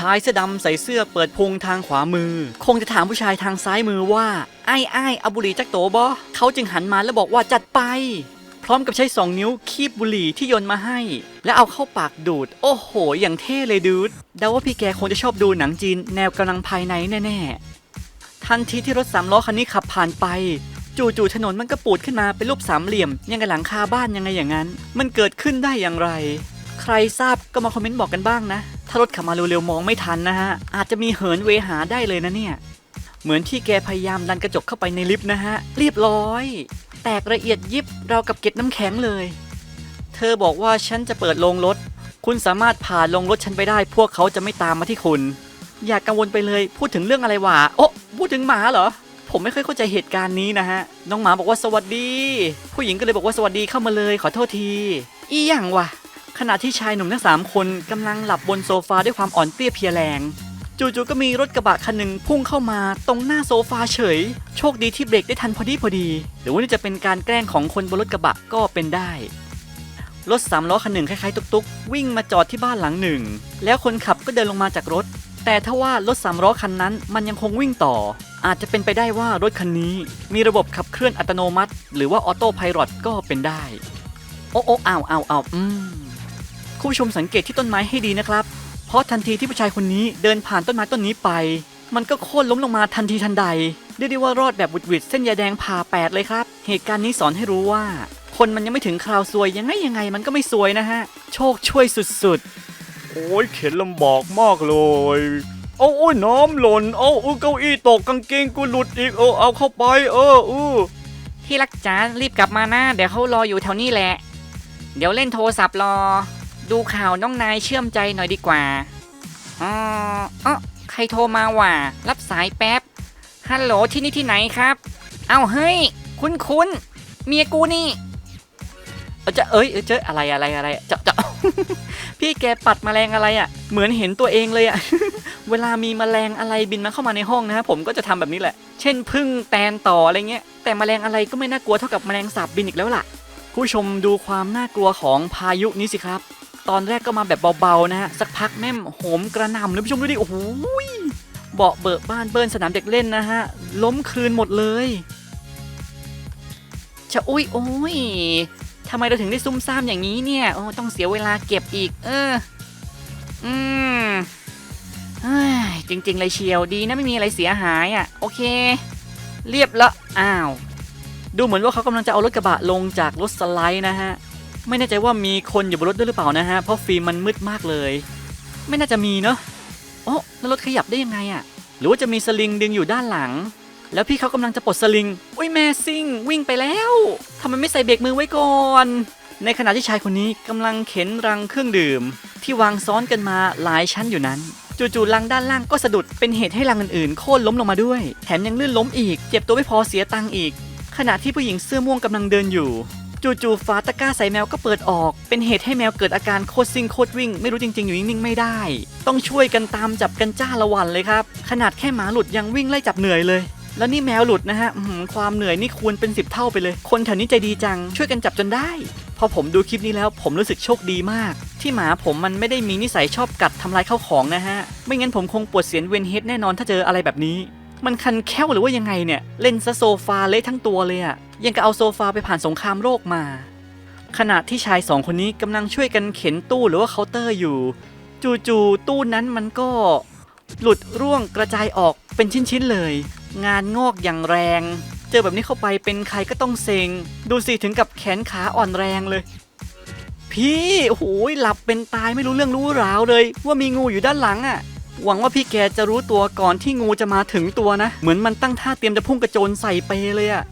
ชายเสื้อดำใส่เสื้อเปิดพุงทางขวามือ คงจะถามผู้ชายทางซ้ายมือว่า ไอ้ไอ้เอาบุหรี่จักโตบอเขาจึงหันมาแล้วบอกว่าจัดไป พร้อมกับใช้สองนิ้วคีบบุหรี่ที่โยนมาให้ แล้วเอาเข้าปากดูด โอ้โห อย่างเท่เลยดูดเดาว่าพี่แกคงจะชอบดูหนังจีนแนวกำลังภายในแน่ๆ ทันทีที่รถสามล้อคันนี้ขับผ่านไปจู่ๆถนนมันก็ปูดขึ้นมาเป็นรูปสามเหลี่ยม ยังกับหลังคาบ้านยังไงอย่างนั้น มันเกิดขึ้นได้อย่างไร ใครทราบก็มาคอมเมนต์บอกกันบ้างนะ ถ้ารถขับมาเร็วๆมองไม่ทันนะฮะ อาจจะมีเหินเวหาได้เลยนะเนี่ย เหมือนที่แกพยายามดันกระจกเข้าไปในลิฟต์นะฮะ เรียบร้อย แตกละเอียดยิบเราวกับเกล็ดน้ำแข็งเลย เธอบอกว่าฉันจะเปิดโรงรถ คุณสามารถผ่านโรงรถฉันไปได้ พวกเขาจะไม่ตามมาที่คุณ อย่ากกังวลไปเลย พูดถึงเรื่องอะไรวะ โอ้พูดถึงหมาเหรอ ผมไม่ค่อยเข้าใจเหตุการณ์นี้นะฮะ น้องหมาบอกว่าสวัสดี ผู้หญิงก็เลยบอกว่าสวัสดีเข้ามาเลย ขอโทษที อีหยังวะ ขณะที่ชายหนุ่มทั้งสามคนกำลังหลับบนโซฟาด้วยความอ่อนเปรี้ยเพลียแรง จู่ๆก็มีรถกระบะคันหนึ่งพุ่งเข้ามาตรงหน้าโซฟาเฉย โชคดีที่เบรกได้ทันพอดีพอดี หรือว่านี่จะเป็นการแกล้งของคนบนรถกระบะก็เป็นได้ รถสามล้อคันหนึ่งคล้ายๆตุกๆ วิ่งมาจอดที่บ้านหลังหนึ่ง แล้วคนขับก็เดินลงมาจากรถ แต่ถ้าว่ารถสามล้อคันนั้นมันยังคงวิ่งต่อ อาจจะเป็นไปได้ว่ารถคันนี้ มีระบบขับเคลื่อนอัตโนมัติ หรือว่าออโต้ไพลอตก็เป็นได้ โอ้โอ้อ้าวอ้าวอ้าวอืม คุณผู้ชมสังเกตที่ต้นไม้ให้ดีนะครับ เพราะทันทีที่ผู้ชายคนนี้เดินผ่านต้นไม้ต้นนี้ไป มันก็โค่นล้มลงมาทันทีทันใดเรียกได้ว่ารอดแบบบุดหวิดเส้นยาแดงผ่าแปดเลยครับ เหตุการณ์นี้สอนให้รู้ว่า คนมันยังไม่ถึงคราวซวยยังไงยังไงมันก็ไม่ซวยนะฮะ โชคช่วยสุดโอ้ยเข็นลำบากมากเลยเอาโอ้ยน้ำหล่นเอาเออเก้าอี้ตกกางเกงกูหลุดอีกเออเอาเข้าไป เออเออที่รักจ๋ารีบกลับมานะเดี๋ยวเขารออยู่แถวนี้แหละ เดี๋ยวเล่นโทรศัพท์รอ ดูข่าวน้องนายเชื่อมใจหน่อยดีกว่าอ๋อเออใครโทรมาว่ะรับสายแป๊บ ฮัลโหลที่นี่ที่ไหนครับ เอาเฮ้ย คุณคุณเมียกูนี่เอาจะเอ้ยเอ้ยเจออะไรอะไรอะไรจะจะพี่แกปัดแมลงอะไรอะ่ะ เหมือนเห็นตัวเองเลยอะ่ะ เวลามีแมลงอะไรบินมาเข้ามาในห้องนะฮะผมก็จะทำแบบนี้แหละ เช่นพึ่งแตนต่ออะไรเงี้ย แต่แมลงอะไรก็ไม่น่ากลัวเท่ากับแมลงสาบบินอีกแล้วล่ะ ผู้ชมดูความน่ากลัวของพายุนี้สิครับ ตอนแรกก็มาแบบเบาๆนะฮะสักพักแม่มโหมกระหน่ำเลยผู้ชมดูดิโอ้โหเบาะเบิกบ้านเบิ้ลสนามเด็กเล่นนะฮะล้มคืนหมดเลยจะอุ้ยโอ้ยทำไมเราถึงได้ซุ่มซ่ามอย่างนี้เนี่ยโอ้ต้องเสียเวลาเก็บอีก เออ อืมเฮ้ยจริง ๆ เลยเชียวดีนะไม่มีอะไรเสียหายอะ โอเค เรียบละอ้าว ดูเหมือนว่าเขากำลังจะเอารถกระบะลงจากรถสไลด์นะฮะ ไม่แน่ใจว่ามีคนอยู่บนรถด้วยหรือเปล่านะฮะ เพราะฟิล์มมันมืดมากเลย ไม่น่าจะมีเนอะโอ้แล้วรถขยับได้ยังไงอะหรือว่าจะมีสลิงดึงอยู่ด้านหลัง แล้วพี่เขากำลังจะปลดสลิง อุ้ยแม่ซิ่ง วิ่งไปแล้วทำไมไม่ใส่เบรกมือไว้ก่อน ในขณะที่ชายคนนี้กำลังเข็นรังเครื่องดื่ม ที่วางซ้อนกันมาหลายชั้นอยู่นั้นจู่ๆรังด้านล่างก็สะดุดเป็นเหตุให้รังอื่นๆ โค่นล้มลงมาด้วย แถมยังลื่นล้มอีก เจ็บตัวไม่พอเสียตังค์อีก ขณะที่ผู้หญิงเสื้อม่วงกำลังเดินอยู่ จู่ๆฝาตะกร้าใส่แมวก็เปิดออก เป็นเหตุให้แมวเกิดอาการโคตรซิ่งโคตรวิ่ง ไม่รู้จริงๆ อยู่นิ่งๆ ไม่ได้ ต้องช่วยกันตามจับกันจ้าละวันเลยครับ ขนาดแค่หมาหลุดยังวิ่งไล่จับเหนื่อยเลย แล้วนี่แมวหลุดนะฮะความเหนื่อยนี่ควรเป็นสิบเท่าไปเลย คนแถวนี้ใจดีจัง ช่วยกันจับจนได้ พอผมดูคลิปนี้แล้วผมรู้สึกโชคดีมาก ที่หมาผมมันไม่ได้มีนิสัยชอบกัดทำลายข้าวของนะฮะ ไม่งั้นผมคงปวดเสียนเวนเฮดแน่นอนถ้าเจออะไรแบบนี้ มันคันแค้วหรือว่ายังไงเนี่ย เล่นซะโซฟาเละทั้งตัวเลยอะ ยังกับเอาโซฟาไปผ่านสงครามโลกมา ขณะที่ชายสองคนนี้กำลังช่วยกันเข็นตู้หรือว่าเคาน์เตอร์อยู่ จู่ๆตู้นั้นมันก็ หลุดร่วงกระจายออกเป็นชิ้นๆเลย งานงอกอย่างแรง เจอแบบนี้เข้าไปเป็นใครก็ต้องเซ็ง ดูสิถึงกับแขนขาอ่อนแรงเลย พี่โอ้โหหลับเป็นตายไม่รู้เรื่องรู้ราวเลย ว่ามีงูอยู่ด้านหลังอะ่ะหวังว่าพี่แกจะรู้ตัวก่อนที่งูจะมาถึงตัวนะ เหมือนมันตั้งท่าเตรียมจะพุ่งกระโจนใส่เปเลยอะ่ะ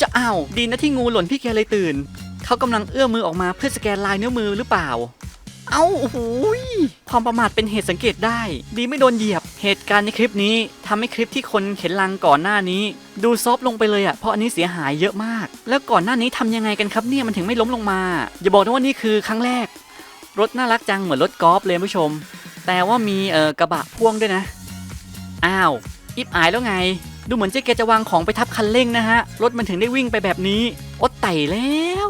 จะอ้าวดีนะที่งูหล่นพี่แกเลยตื่น เขากำลังเอื้อมมือออกมาเพื่อสแกนลายนิ้วมือหรือเปล่า เอ้าโอ้โหยความประมาทเป็นเหตุสังเกตได้ ดีไม่โดนเหยียบ เหตุการณ์ในคลิปนี้ทำให้คลิปที่คนเข็นลังก่อนหน้านี้ ดูซอฟลงไปเลยอะ่ะเพราะอันนี้เสียหายเยอะมาก แล้วก่อนหน้านี้ทำยังไงกันครับเนี่ยมันถึงไม่ล้มลงมา อย่าบอกนะว่านี่คือครั้งแรก รถน่ารักจังเหมือนรถกอล์ฟเลยผู้ชม แต่ว่ามีเอ่อกระบะพ่วงด้วยนะ อ้าวอิบอายแล้วไง ดูเหมือนเจ๊แกจะวางของไปทับคันเร่งนะฮะ รถมันถึงได้วิ่งไปแบบนี้โอ๊ตไต่แล้ว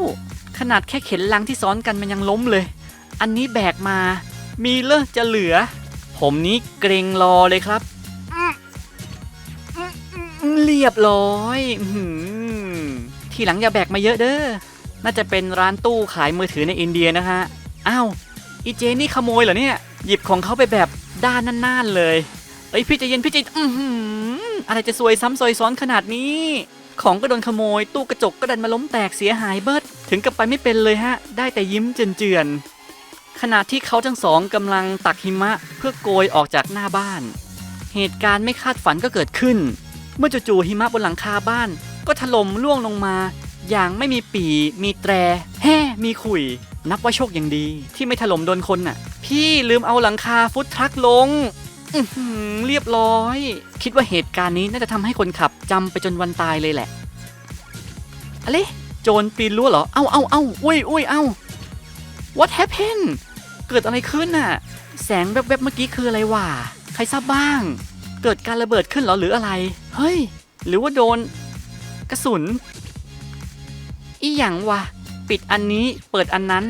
ขนาดแค่เข็นลังที่ซ้อนกันมันยังล้มเลย อันนี้แบกมา มีเลอะจะเหลือ ผมนี้เกรงรอเลยครับ เรียบร้อยอทีหลังอย่าแบกมาเยอะเด้อ น่าจะเป็นร้านตู้ขายมือถือในอินเดียนะฮะ อ้าวอีเจนี่ขโมยเหรอเนี่ย หยิบของเขาไปแบบด้านน่านๆเลย เอ้ยพี่ใจเย็นพี่ใจอือหื อะไรจะซวยซ้ำซวยซ้อนขนาดนี้ ของก็โดนขโมย ตู้กระจกก็ดันมาล้มแตกเสียหายเบิด ถึงกับไปไม่เป็นเลยฮะ ได้แต่ยิ้มเจือนๆขณะที่เขาทั้งสองกำลังตักหิมะเพื่อโกยออกจากหน้าบ้าน เหตุการณ์ไม่คาดฝันก็เกิดขึ้น เมื่อจู่ๆหิมะบนหลังคาบ้าน ก็ถล่มร่วงลงมา อย่างไม่มีปีมีแตรแฮ่มีขุยนับว่าโชคยังดี ที่ไม่ถล่มโดนคนน่ะ พี่ลืมเอาหลังคาฟุตทรัคลง เรียบร้อย คิดว่าเหตุการณ์นี้น่าจะทำให้คนขับจำไปจนวันตายเลยแหละอะไรโจรปีนรั้วเหรอ เอ้าเอ้าเอ้าอุ้ยอุ้ยเอ้า What happened เกิดอะไรขึ้นน่ะ แสงแวบๆเมื่อกี้คืออะไรวะ ใครทราบบ้าง เกิดการระเบิดขึ้นหรอหรืออะไร เฮ้ย หรือว่าโดน กระสุน อีหยังวะ ปิดอันนี้ เปิดอันนั้น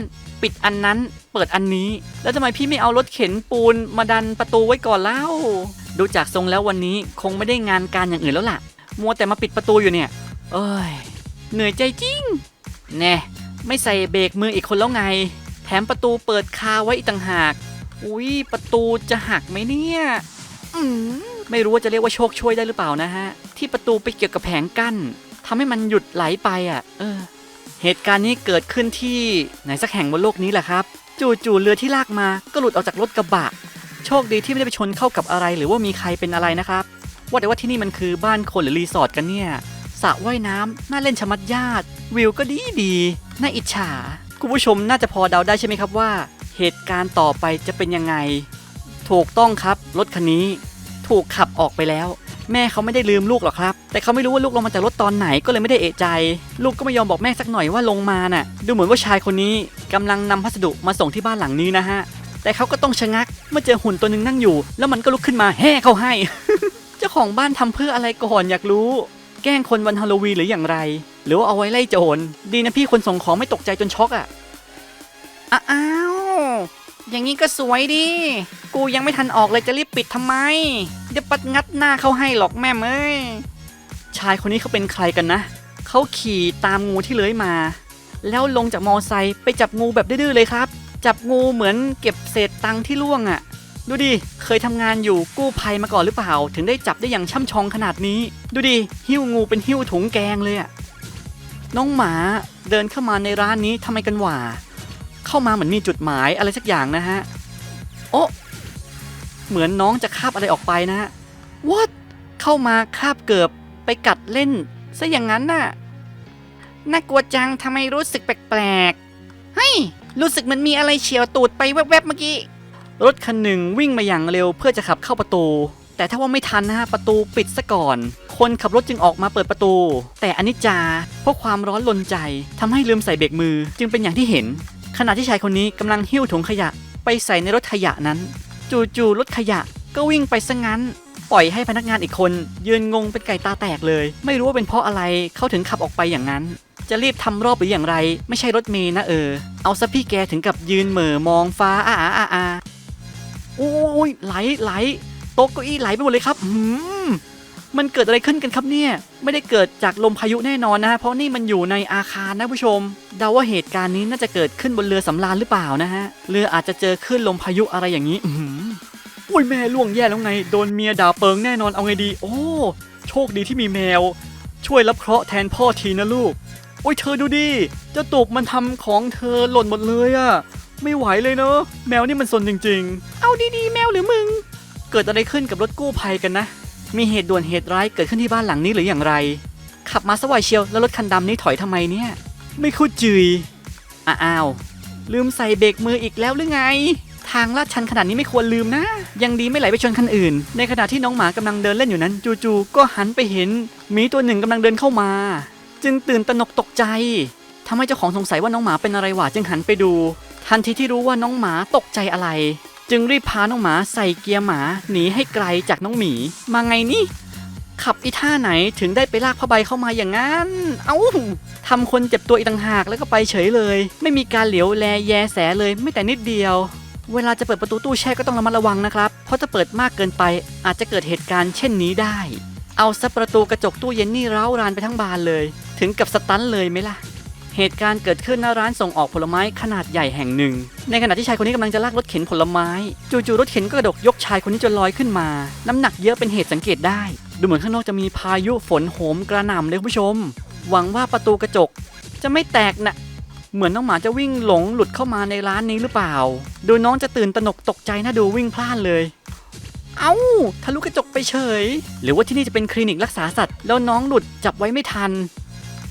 ปิดอันนั้น เปิดอันนี้ แล้วทำไมพี่ไม่เอารถเข็นปูนมาดันประตูไว้ก่อนเล่า ดูจากทรงแล้ววันนี้คงไม่ได้งานการอย่างอื่นแล้วล่ะ มัวแต่มาปิดประตูอยู่เนี่ย เอ้ย เหนื่อยใจจริง แน่ ไม่ใส่เบรกมืออีกคนแล้วไง แถมประตูเปิดคาไว้อีกต่างหาก อุ้ยประตูจะหักไหมเนี่ยอืมไม่รู้ว่าจะเรียกว่าโชคช่วยได้หรือเปล่านะฮะ ที่ประตูไปเกี่ยวกับแผงกั้นทำให้มันหยุดไหลไปอะ เออ เหตุการณ์นี้เกิดขึ้นที่ไหนสักแห่งบนโลกนี้แหละครับ จู่ๆเรือที่ลากมาก็หลุดออกจากรถกระบะ โชคดีที่ไม่ได้ไปชนเข้ากับอะไร หรือว่ามีใครเป็นอะไรนะครับ ว่าแต่ว่าที่นี่มันคือบ้านคนหรือรีสอร์ทกันเนี่ยสระว่ายน้ำน่าเล่นชะมัดญาติวิวก็ดีดีน่าอิจฉา คุณผู้ชมน่าจะพอเดาได้ใช่ไหมครับว่า เหตุการณ์ต่อไปจะเป็นยังไง ถูกต้องครับรถคันนี้ ถูกขับออกไปแล้ว แม่เขาไม่ได้ลืมลูกหรอกครับ แต่เขาไม่รู้ว่าลูกลงมาจากรถตอนไหนก็เลยไม่ได้เอะใจ ลูกก็ไม่ยอมบอกแม่สักหน่อยว่าลงมาน่ะ ดูเหมือนว่าชายคนนี้กำลังนำพัสดุมาส่งที่บ้านหลังนี้นะฮะ แต่เขาก็ต้องชะงักเมื่อเจอหุ่นตัวหนึ่งนั่งอยู่ แล้วมันก็ลุกขึ้นมาแห่เขาให้ เจ้าของบ้านทำเพื่ออะไรก่อนอยากรู้ แกล้งคนวันฮาโลวีนหรืออย่างไร หรือว่าเอาไว้ไล่โจร ดีนะพี่คนส่งของไม่ตกใจจนช็อกอะ อ้าว อย่างนี้ก็สวยดิ กูยังไม่ทันออกเลยจะรีบปิดทำไมเดี๋ยวปัดงัดหน้าเขาให้หรอกแม่เอ้ย ชายคนนี้เขาเป็นใครกันนะ เขาขี่ตามงูที่เลื้อยมา แล้วลงจากมอไซค์ไปจับงูแบบดื้อเลยครับ จับงูเหมือนเก็บเศษตังที่ล่วงอะ่ะ ดูดิ เคยทำงานอยู่กู้ภัยมาก่อนหรือเปล่า ถึงได้จับได้อย่างช่ำชองขนาดนี้ ดูดิ หิ้วงูเป็นหิ้วถุงแกงเลยอะ่ะ น้องหมาเดินเข้ามาในร้านนี้ทำไมกันหว่า เข้ามาเหมือนมีจุดหมายอะไรสักอย่างนะฮะ โอ้ เหมือนน้องจะคาบอะไรออกไปนะฮะ What เข้ามาคาบเกือบไปกัดเล่นซะอย่างนั้นน่ะ น่ากลัวจังทำไมรู้สึกแปลกๆ เฮ้ย รู้สึกเหมันมีอะไรเฉียวตูดไปแวบๆเมื่อกี้ รถคันหนึ่งวิ่งมาอย่างเร็วเพื่อจะขับเข้าประตู แต่ถ้าว่าไม่ทันนะฮะประตูปิดซะก่อน คนขับรถจึงออกมาเปิดประตู แต่อนิจจาเพราะความร้อนลนใจทำให้ลืมใส่เบรกมือจึงเป็นอย่างที่เห็น ขณะที่ชายคนนี้กำลังหิ้วถุงขยะไปใส่ในรถขยะนั้น จู่ๆรถขยะก็วิ่งไปซะงั้น ปล่อยให้พนักงานอีกคน ยืนงงเป็นไก่ตาแตกเลย ไม่รู้ว่าเป็นเพราะอะไรเขาถึงขับออกไปอย่างนั้น จะรีบทำรอบหรืออย่างไร ไม่ใช่รถเมย์นะเออ เอาซะพี่แกถึงกับยืนเหม่อมองฟ้าอาอาอาอาโอ้ยไหลไหลโต๊ะเก้าอี้ไหลไปหมดเลยครับ อืม มันเกิดอะไรขึ้นกันครับเนี่ย ไม่ได้เกิดจากลมพายุแน่นอนนะฮะเพราะนี่มันอยู่ในอาคารนะผู้ชม เดาว่าเหตุการณ์นี้น่าจะเกิดขึ้นบนเรือสำราญหรือเปล่านะฮะเรืออาจจะเจอคลื่นลมพายุอะไรอย่างนี้อือุ้ยแม่ล่วงแย่แล้วไงโดนเมียด่าเปิงแน่นอนเอาไงดี โอ้โชคดีที่มีแมว ช่วยรับเคราะห์แทนพ่อทีนะลูกโอ้ยเธอดูดิเจ้าตุกมันทำของเธอหล่นหมดเลยอะไม่ไหวเลยเนอะแมวนี่มันสนจริง ๆ เอาดีๆ แมวหรือมึง เกิดอะไรขึ้นกับรถกู้ภัยกันนะ มีเหตุด่วนเหตุร้ายเกิดขึ้นที่บ้านหลังนี้หรืออย่างไร ขับมาสวายเชียวแล้วรถคันดำนี้ถอยทำไมเนี่ย ไม่เข้าจืยอ้าวลืมใส่เบรกมืออีกแล้วหรือไง ทางลาดชันขนาดนี้ไม่ควรลืมนะ ยังดีไม่ไหลไปชนคันอื่น ในขณะที่น้องหมากำลังเดินเล่นอยู่นั้น จู่ๆก็หันไปเห็นหมีตัวหนึ่งกำลังเดินเข้ามา จึงตื่นตระหนกตกใจทำให้เจ้าของสงสัยว่าน้องหมาเป็นอะไรหวะจึงหันไปดู ทันทีที่รู้ว่าน้องหมาตกใจอะไร จึงรีบพาน้องหมาใส่เกียร์หมาหนีให้ไกลจากน้องหมี มาไงนี่ ขับอีท่าไหนถึงได้ไปลากผ้าใบเข้ามาอย่างนั้น เอ้าทำคนเจ็บตัวอีกต่างหากแล้วก็ไปเฉยเลย ไม่มีการเหลียวแลแยแสเลยไม่แต่นิดเดียว เวลาจะเปิดประตูตู้แช่ก็ต้องระมัดระวังนะครับ เพราะถ้าเปิดมากเกินไปอาจจะเกิดเหตุการณ์เช่นนี้ได้ เอาซะประตูกระจกตู้เย็นนี่ร้าวรานไปทั้งบานเลย ถึงกับสตันเลยไหมล่ะ เหตุการณ์เกิดขึ้นหน้าร้านส่งออกผลไม้ขนาดใหญ่แห่งหนึ่ง ในขณะที่ชายคนนี้กำลังจะลากรถเข็นผลไม้ จู่ๆรถเข็นก็กระดกยกชายคนนี้จนลอยขึ้นมา น้ำหนักเยอะเป็นเหตุสังเกตได้ ดูเหมือนข้างนอกจะมีพายุฝนโหมกระหน่ำเลยคุณผู้ชม หวังว่าประตูกระจก จะไม่แตกนะเหมือนน้องหมาจะวิ่งหลงหลุดเข้ามาในร้านนี้หรือเปล่า ดูน้องจะตื่นตระหนกตกใจนะดูวิ่งพลานเลย เอ้าทะลุกระจกไปเฉย หรือว่าที่นี่จะเป็นคลินิกรักษาสัตว์ แล้วน้องหลุดจับไว้ไม่ทัน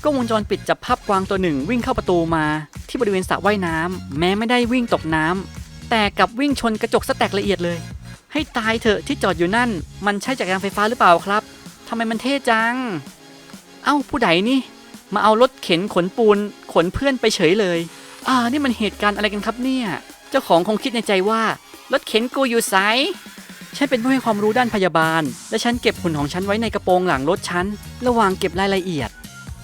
ก็วงจรปิดจับภาพกวางตัวหนึ่งวิ่งเข้าประตูมา ที่บริเวณสระว่ายน้ำแม้ไม่ได้วิ่งตกน้ำแต่กลับวิ่งชนกระจกสแต็กละเอียดเลย ให้ตายเถอะที่จอดอยู่นั่น มันใช่จักรยานไฟฟ้าหรือเปล่าครับทำไมมันเท่จัง เอ้าผู้ใดนี่ มาเอารถเข็นขนปูนขนเพื่อนไปเฉยเลย อ่านี่มันเหตุการณ์อะไรกันครับเนี่ย เจ้าของคงคิดในใจว่ารถเข็นกูอยู่ไซฉันเป็นผู้ให้ความรู้ด้านพยาบาล และฉันเก็บหุ่นของฉันไว้ในกระโปรงหลังรถฉัน ระหว่างเก็บรายละเอียด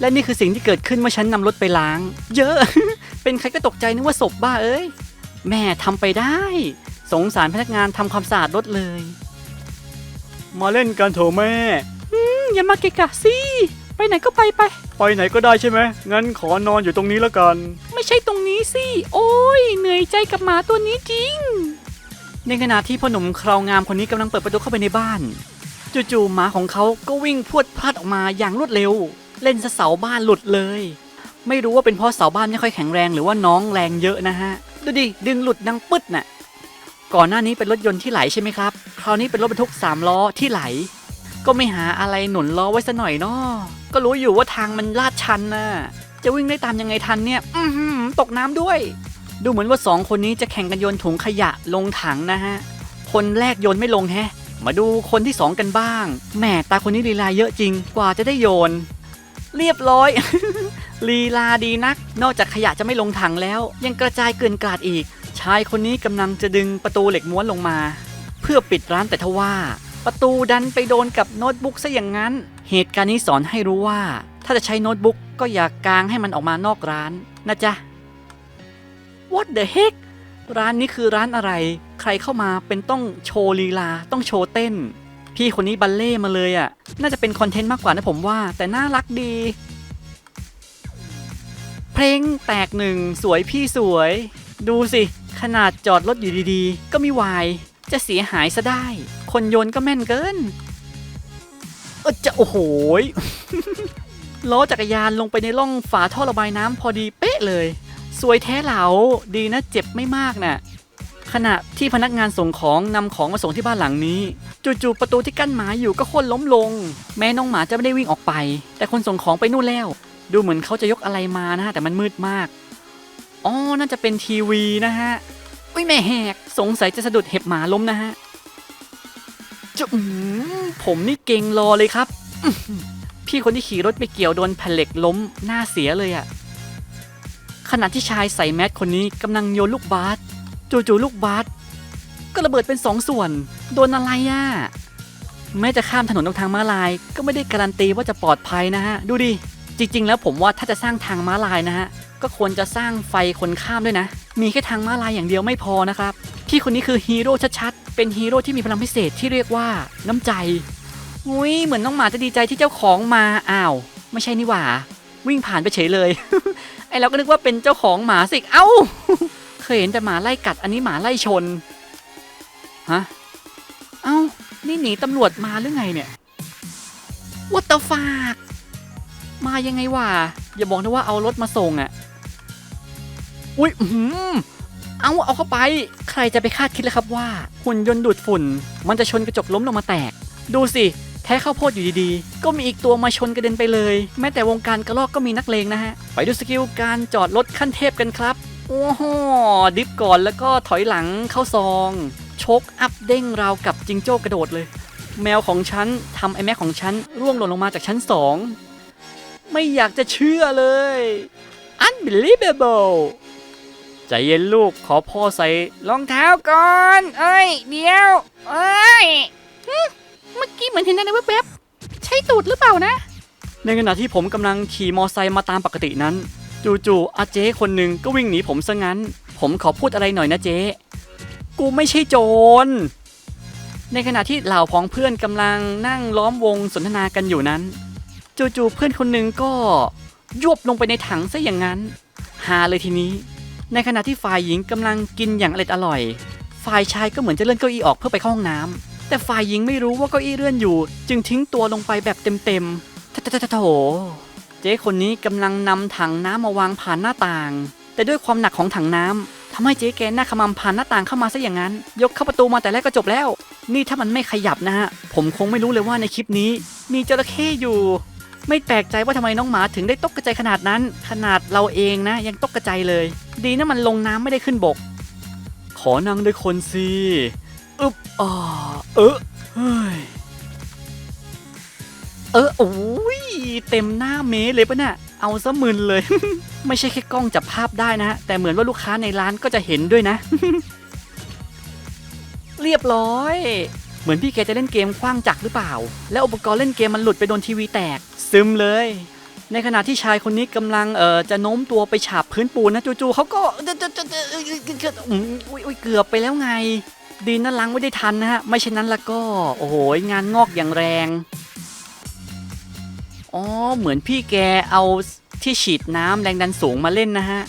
และนี่คือสิ่งที่เกิดขึ้นเมื่อฉันนำรถไปล้าง เยอะ เป็นใครก็ตกใจนึกว่าศพบ้าเอ้ย แม่ทำไปได้ สงสารพนักงานทำความสะอาดรถเลย มาเล่นกันเถอะแม่ อย่ามาเกะกะสิ ไปไหนก็ไปไป ไปไหนก็ได้ใช่ไหม งั้นขอนอนอยู่ตรงนี้แล้วกัน ไม่ใช่ตรงนี้สิ โอ้ย เหนื่อยใจกับหมาตัวนี้จริง ในขณะที่พ่อหนุ่มคราวงามคนนี้กำลังเปิดประตูเข้าไปในบ้าน จู่ๆหมาของเขาก็วิ่งพรวดพลาดออกมาอย่างรวดเร็ว เล่นซะเสาบ้านหลุดเลย ไม่รู้ว่าเป็นเพราะเสาบ้านไม่ค่อยแข็งแรงหรือว่าน้องแรงเยอะนะฮะ ดูดิ ดึงหลุดดังปึ๊ดน่ะ ก่อนหน้านี้เป็นรถยนต์ที่ไหลใช่ไหมครับ คราวนี้เป็นรถบรรทุกสามล้อที่ไหล ก็ไม่หาอะไรหนุนล้อไว้ซะหน่อยเนาะก็รู้อยู่ว่าทางมันลาดชันน่ะ จะวิ่งได้ตามยังไงทันเนี่ย อืตกน้ำด้วย ดูเหมือนว่าสองคนนี้จะแข่งกันโยนถุงขยะลงถังนะฮะ คนแรกโยนไม่ลงแฮะ มาดูคนที่สองกันบ้าง แหมตาคนนี้ลีลาเยอะจริง กว่าจะได้โยน เรียบร้อย ลีลาดีนัก นอกจากขยะจะไม่ลงถังแล้ว ยังกระจายเกลื่อนกลาดอีก ชายคนนี้กำลังจะดึงประตูเหล็กม้วนลงมา เพื่อปิดร้านแต่ทว่า ประตูดันไปโดนกับโน้ตบุ๊กซะอย่างนั้น เหตุการณ์นี้สอนให้รู้ว่า ถ้าจะใช้โน้ตบุ๊กก็อย่ากางให้มันออกมานอกร้านนะจ๊ะ What the heck ร้านนี้คือร้านอะไร ใครเข้ามาเป็นต้องโชว์ลีลา ต้องโชว์เต้น พี่คนนี้บัลเล่มาเลยอะ่ะ น่าจะเป็นคอนเทนต์มากกว่านะผมว่า แต่น่ารักดี เพลงแตกหนึ่งสวยพี่สวย ดูสิ ขนาดจอดรถอยู่ดีๆ ก็มีวาย จะเสียหายซะได้ คนโยนก็แม่นเกิน เออจะโอ้โหล้อจักรยานลงไปในร่องฝาท่อระบายน้ำพอดีเป๊ะเลย สวยแท้เหลาดีนะเจ็บไม่มากน่ะ ขณะที่พนักงานส่งของนำของมาส่งที่บ้านหลังนี้ จู่ๆประตูที่กั้นหมาอยู่ก็โค่นล้มลง แม้น้องหมาจะไม่ได้วิ่งออกไป แต่คนส่งของไปนู่นแล้ว ดูเหมือนเขาจะยกอะไรมานะฮะแต่มันมืดมากอ๋อน่าจะเป็นทีวีนะฮะอุ้ยแม่แหกสงสัยจะสะดุดเห็บหมาล้มนะฮะจะอืมผมนี่เก่งรอเลยครับ พี่คนที่ขี่รถไปเกี่ยวโดนแผ่นเหล็กล้มหน้าเสียเลยอะขณะที่ชายใส่แมสคนนี้กำลังโยนลูกบาส จู่ๆลูกบาสก็ระเบิดเป็นสองส่วน โดนอะไรอะแม้จะข้ามถนนตรงทางม้าลาย ก็ไม่ได้การันตีว่าจะปลอดภัยนะฮะ ดูดิ จริง ๆ แล้วผมว่าถ้าจะสร้างทางม้าลายนะฮะ ก็ควรจะสร้างไฟคนข้ามด้วยนะ มีแค่ทางม้าลายอย่างเดียวไม่พอนะครับ พี่คนนี้คือฮีโร่ชัดๆ เป็นฮีโร่ที่มีพลังพิเศษที่เรียกว่าน้ำใจ อุ้ยเหมือนน้องหมาจะดีใจที่เจ้าของมา อ้าว ไม่ใช่นี่หว่า วิ่งผ่านไปเฉยเลย ไอเราก็นึกว่าเป็นเจ้าของหมาสิ เอ้า ยเห็นแต่หมาไล่กัด อันนี้หมาไล่ชน ฮะ เอ้า นี่หนีตำรวจมาหรือไงเนี่ย What the fuck มายังไงวะ อย่าบอกนะว่าเอารถมาส่งอะอุ้ยอื้อหือเอาเอาเข้าไป ใครจะไปคาดคิดเลยครับว่า หุ่นยนต์ดูดฝุ่น มันจะชนกระจกล้มลงมาแตก ดูสิ แท้ข้าวโพดอยู่ดีๆ ก็มีอีกตัวมาชนกระเด็นไปเลย แม้แต่วงการกระลอกก็มีนักเลงนะฮะ ไปดูสกิลการจอดรถขั้นเทพกันครับ โอ้โหดิฟก่อนแล้วก็ถอยหลังเข้าซองชกอัพเด้งราวกับจิงโจ้กระโดดเลย แมวของฉันทำไอแม่ของฉันร่วงหล่นลงมาจากชั้นสองไม่อยากจะเชื่อเลย unbelievable ใจเย็นลูกขอพ่อใส่รองเท้าก่อน เอ้ย เดี๋ยวเอ้ยหึเมื่อกี้เหมือนเห็นอะไรแวบๆใช่ตูดหรือเปล่านะ ในขณะที่ผมกำลังขี่มอไซค์มาตามปกตินั้น จู่ๆอาเจ๊คนหนึ่งก็วิ่งหนีผมซะงั้น ผมขอพูดอะไรหน่อยนะเจ๊ กูไม่ใช่โจร ในขณะที่เหล่าพ้องเพื่อนกำลังนั่งล้อมวงสนทนากันอยู่นั้น จู่ๆเพื่อนคนหนึ่งก็ยวบลงไปในถังซะอย่างนั้น หาเลยทีนี้ ในขณะที่ฝ่ายหญิงกำลังกินอย่างอร่อยอร่อย ฝ่ายชายก็เหมือนจะเลื่อนเก้าอี้ออกเพื่อไปเข้าห้องน้ำแต่ฝ่ายหญิงไม่รู้ว่าเก้าอี้เลื่อนอยู่ จึงทิ้งตัวลงไปแบบเต็มๆทะทะทะทะโถ เจ๊คนนี้กำลังนำถังน้ำมาวางผ่านหน้าต่าง แต่ด้วยความหนักของถังน้ำทำให้เจ๊แกหน้าขมำผ่านหน้าต่างเข้ามาซะอย่างนั้น ยกเข้าประตูมาแต่แรกก็จบแล้ว นี่ถ้ามันไม่ขยับนะฮะผมคงไม่รู้เลยว่าในคลิปนี้ มีจระเข้อยู่ ไม่แปลกใจว่าทำไมน้องหมาถึงได้ตกกระจายขนาดนั้น ขนาดเราเองนะ ยังตกกระจายเลย ดีนะมันลงน้ำไม่ได้ขึ้นบก ขอนั่งด้วยคนสิอึบอ่าเออเฮ้ย เออโอ้ยเต็มหน้าเมเลยปะเนี่ยเอาซะมึนเลย ไม่ใช่แค่กล้องจับภาพได้นะแต่เหมือนว่าลูกค้าในร้านก็จะเห็นด้วยนะ เรียบร้อย เหมือนพี่แกจะเล่นเกมคว้างจักรหรือเปล่า แล้วอุปกรณ์เล่นเกมมันหลุดไปโดนทีวีแตก ซึมเลย ในขณะที่ชายคนนี้กำลังเอ่อจะโน้มตัวไปฉาบพื้นปูนนะจู่ๆเขาก็อุ้ยอุ้ยเกือบไปแล้วไง ดีนะล้างไม่ได้ทันนะฮะไม่เช่นนั้นล้วก็ โอ้โหงานงอกอย่างแรง อ๋อ เหมือนพี่แกเอาที่ฉีดน้ำแรงดันสูงมาเล่นนะฮะ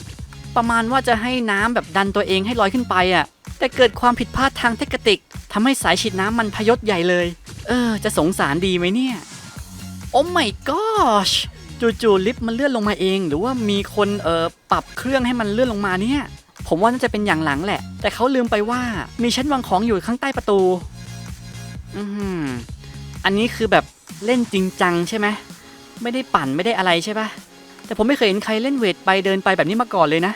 ประมาณว่าจะให้น้ำแบบดันตัวเองให้ลอยขึ้นไปอะ่ะ แต่เกิดความผิดพลาดทางเทคนิคทำให้สายฉีดน้ำมันพยศใหญ่เลย เออ จะสงสารดีไหมเนี่ย โอ้ my gosh จู่ๆลิฟต์มันเลื่อนลงมาเอง หรือว่ามีคนเอ่อปรับเครื่องให้มันเลื่อนลงมาเนี่ย ผมว่าน่าจะเป็นอย่างหลังแหละ แต่เขาลืมไปว่ามีชั้นวางของอยู่ข้างใต้ประตู อือหืออันนี้คือแบบเล่นจริงจังใช่ไหม ไม่ได้ปั่นไม่ได้อะไรใช่ปะแต่ผมไม่เคยเห็นใครเล่นเวทไปเดินไปแบบนี้มาก่อนเลยนะ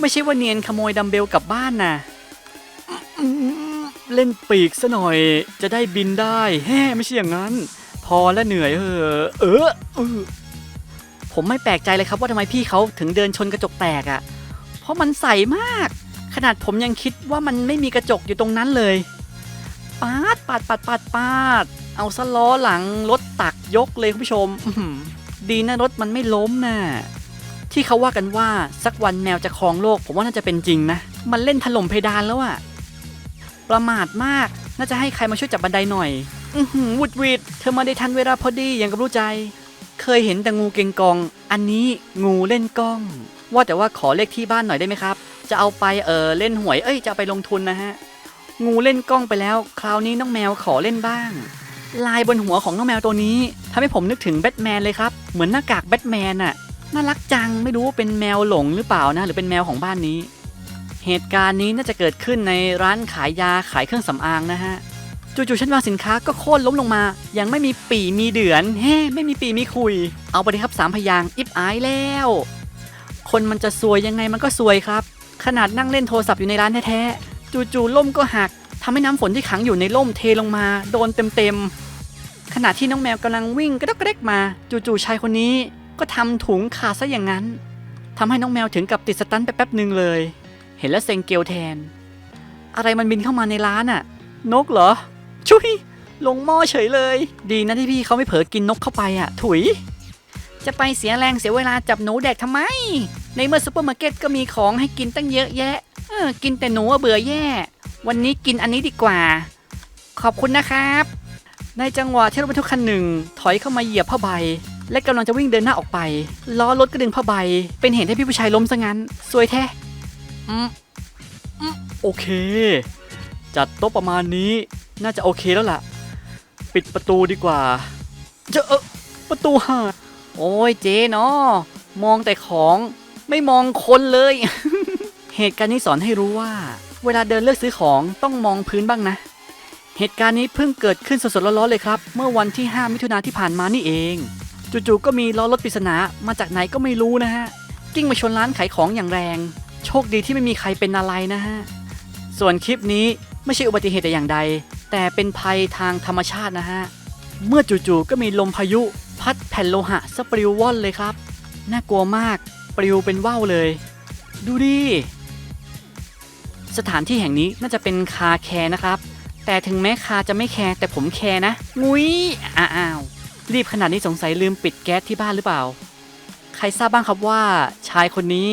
ไม่ใช่ว่าเนียนขโมยดัมเบลกลับบ้านนะเล่นปีกซะหน่อยจะได้บินได้แฮ่ไม่ใช่อย่างนั้น พอแล้วเหนื่อยเออเออเออผมไม่แปลกใจเลยครับว่าทำไมพี่เขาถึงเดินชนกระจกแตกอะ่ะ เพราะมันใสมาก ขนาดผมยังคิดว่ามันไม่มีกระจกอยู่ตรงนั้นเลยปาดปาดปาดปาดปาด เอาซะล้อหลังรถตักยกเลยคุณผู้ชมดีนะรถมันไม่ล้มนะ่ะที่เขาว่ากันว่าสักวันแมวจะครองโลก ผมว่าน่าจะเป็นจริงนะ มันเล่นถล่มเพดานแล้วอะประมาทมากน่าจะให้ใครมาช่วยจับบันไดหน่อย อือหือวุดวิดเธอมาได้ทันเวลาพอดีอย่างกับรู้ใจ เคยเห็นแต่งูเก่งกอง อันนี้งูเล่นกล้อง ว่าแต่ว่าขอเลขที่บ้านหน่อยได้ไหมครับ จะเอาไปเออเล่นหวยเอ้ยจะไปลงทุนนะฮะ งูเล่นกล้องไปแล้ว คราวนี้น้องแมวขอเล่นบ้าง ลายบนหัวของน้องแมวตัวนี้ทำให้ผมนึกถึงแบทแมนเลยครับ เหมือนหน้ากากแบทแมนน่ะน่ารักจังไม่รู้ว่าเป็นแมวหลงหรือเปล่านะ หรือเป็นแมวของบ้านนี้ เหตุการณ์นี้น่าจะเกิดขึ้นในร้านขายยาขายเครื่องสำอางนะฮะจู่ๆชั้นวางสินค้าก็โค่นล้มลงมา ยังไม่มีปีมีเดือนเฮ้ไม่มีปีมีคุย เอาไปเลยครับสามพยางอิบอายแล้ว คนมันจะซวยยังไงมันก็ซวยครับ ขนาดนั่งเล่นโทรศัพท์อยู่ในร้านแท้ๆจู่ๆล่มก็หัก ทำให้น้ำฝนที่ขังอยู่ในล่มเทลงมา โดนเต็มๆขณะที่น้องแมวกำลังวิ่งกระดกกระเดกมา จู่ๆชายคนนี้ก็ทำถุงขาดซะอย่างนั้นทำให้น้องแมวถึงกับติดสตันไปแป๊บหนึ่งเลย เห็นแล้วเซ็งเกลแทน อะไรมันบินเข้ามาในร้านอะนกเหรอ ชุยลงหม้อเฉยเลย ดีนะที่พี่เขาไม่เผลอกินนกเข้าไปอะถุย จะไปเสียแรงเสียเวลาจับหนูแดกทำไม ในเมื่อซูเปอร์มาร์เก็ตก็มีของให้กินตั้งเยอะแยะ เออ กินแต่หนูเบื่อแย่ วันนี้กินอันนี้ดีกว่า ขอบคุณนะครับ ในจังหวะที่รถบรรทุกคันหนึ่ง ถอยเข้ามาเหยียบผ้าใบ และกำลังจะวิ่งเดินหน้าออกไปล้อรถก็ดึงผ้าใบ เป็นเหตุให้พี่ผู้ชายล้มซะงั้น สวยแท้อืมโอเค จัดโต๊ะประมาณนี้น่าจะโอเคแล้วล่ะ ปิดประตูดีกว่าเจะเออประตูห่าโอ้ยเจ๊เนาะมองแต่ของไม่มองคนเลย เหตุการณ์นี้สอนให้รู้ว่า เวลาเดินเลือกซื้อของต้องมองพื้นบ้างนะ เหตุการณ์นี้เพิ่งเกิดขึ้นสดๆร้อนๆเลยครับ เมื่อวันที่ 5 มิถุนาที่ผ่านมานี่เอง จู่ๆก็มีล้อรถปริศนามาจากไหนก็ไม่รู้นะฮะกิ้งมาชนร้านขายของอย่างแรง โชคดีที่ไม่มีใครเป็นอะไรนะฮะส่วนคลิปนี้ไม่ใช่อุบัติเหตุแต่อย่างใด แต่เป็นภัยทางธรรมชาตินะฮะเมื่อจู่ๆก็มีลมพายุ พัดแผ่นโลหะสปลิวว่อนเลยครับ น่ากลัวมากปลิวเป็นว่าวเลย ดูดิ สถานที่แห่งนี้น่าจะเป็นคาแคร์นะครับ แต่ถึงแม้คาจะไม่แคร์แต่ผมแคร์นะ งุยอ้าวรีบขนาดนี้สงสัยลืมปิดแก๊สที่บ้านหรือเปล่า ใครทราบบ้างครับว่าชายคนนี้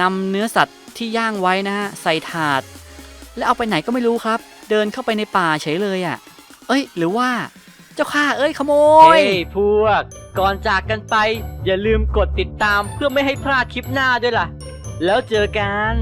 นำเนื้อสัตว์ที่ย่างไว้นะฮะใส่ถาด แล้วเอาไปไหนก็ไม่รู้ครับ เดินเข้าไปในป่าเฉยเลยอะ่ะ เอ้ย หรือว่า เจ้าข้าเอ้ยขโมย เฮ้ยพวก ก่อนจากกันไป อย่าลืมกดติดตามเพื่อไม่ให้พลาดคลิปหน้าด้วยล่ะ แล้วเจอกัน